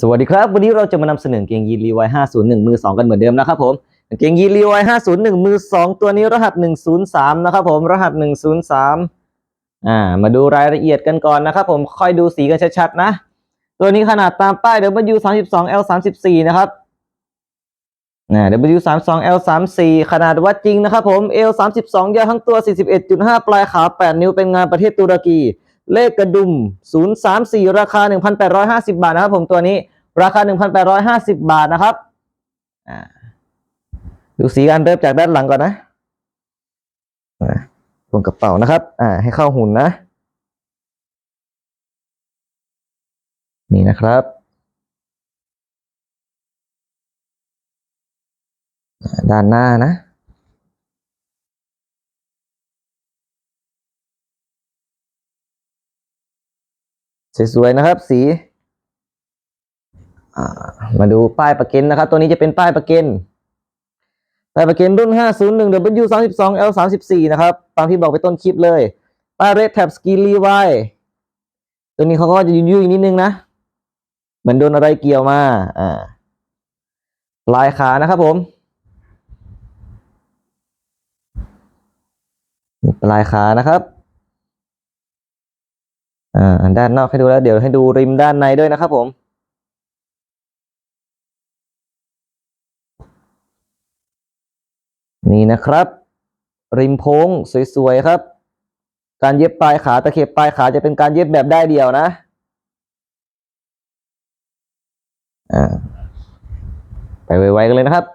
สวัสดีครับ วันนี้เราจะมานำเสนอกางเกงยีนรีไวาย501มือ2กันเหมือนเดิมนะครับผมกางเกงยีนรีไวาย501มือ2ตัวนี้รหัส103นะครับผมรหัส103อ่ามาดูรายละเอียดกันก่อนนะครับผมค่อยดูสีกันชัดๆนะ ตัวนี้ขนาดตามป้าย W32 L34 นะครับอ่า W32 L34 ขนาดวัดจริงนะครับผม L32 ยาวทั้งตัว41.5ปลายขา8นิ้วเป็นงานประเทศตุรกี เลขกระดุม 034 ราคา 1,850 บาทนะครับผมตัวนี้ราคา 1,850 บาทนะครับดูสีกันเริ่มจากด้านหลังก่อนนะอ่าตรงกระเป๋านะครับอ่าให้เข้าหุ่นนะ นี่นะครับด้านหน้านะ สวยๆนะครับ สีมาดูป้ายประกันนะครับ ตัวนี้จะเป็นป้ายประกันป้ายประกันรุ่น 501 W 32 L 34 นะครับตามที่บอกไปต้นคลิปเลย ป้าย Red Tab Skin Levi ตัวนี้เขาก็จะยุ่ยๆนิดนึงนะ เหมือนโดนอะไรเกี่ยวมา อ่า ลายขานะครับผมปลายขานะครับ อ่าด้านนอกให้ดูแล้ว เดี๋ยวให้ดูริมด้านในด้วยนะครับผมนี่นะครับ ริมโพ้งสวยๆครับ การเย็บปลายขาตะเข็บปลายขาจะเป็นการเย็บแบบได้เดียวนะอ่าไปไวๆกันเลยนะครับ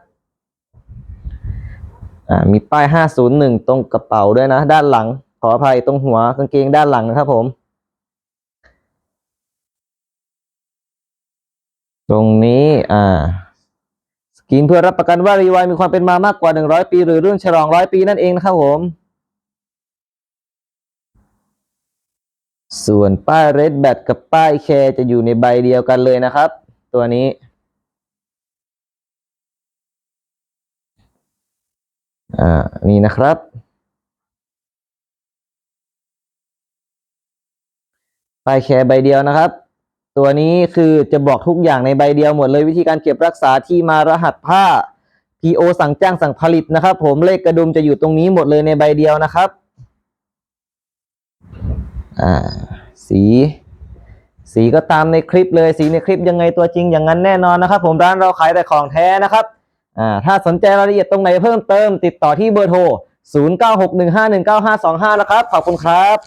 อ่ามีป้าย 501 ตรงกระเป๋าด้วยนะ ด้านหลัง ขออภัยตรงหัวกางเกงด้านหลังนะครับผม ตรงนี้อ่าสกรีนเพื่อรับประกันว่ารีวายมีความเป็นมามากกว่า 100 ปี หรือรุ่นฉลองร้อยปีนั่นเองนะครับผม ส่วนป้าย Red Bat กับป้ายแครจะอยู่ในใบเดียวกันเลยนะครับ ตัวนี้อ่านี่นะครับป้ายแครใบเดียวนะครับ ตัวนี้คือจะบอกทุกอย่างในใบเดียวหมดเลยวิธีการเก็บรักษาที่มารหัสผ้า PO สั่งจ้างสั่งผลิตนะครับ ผมเลขกระดุมจะอยู่ตรงนี้หมดเลยในใบเดียวนะครับอ่าสีสีก็ตามในคลิปเลยสีในคลิปยังไงตัวจริงอย่างนั้นแน่นอนนะครับ ผมร้านเราขายแต่ของแท้นะครับอ่าถ้าสนใจรายละเอียดตรงไหนเพิ่มเติม ติดต่อที่เบอร์โทร 0961519525 นะครับ ขอบคุณครับ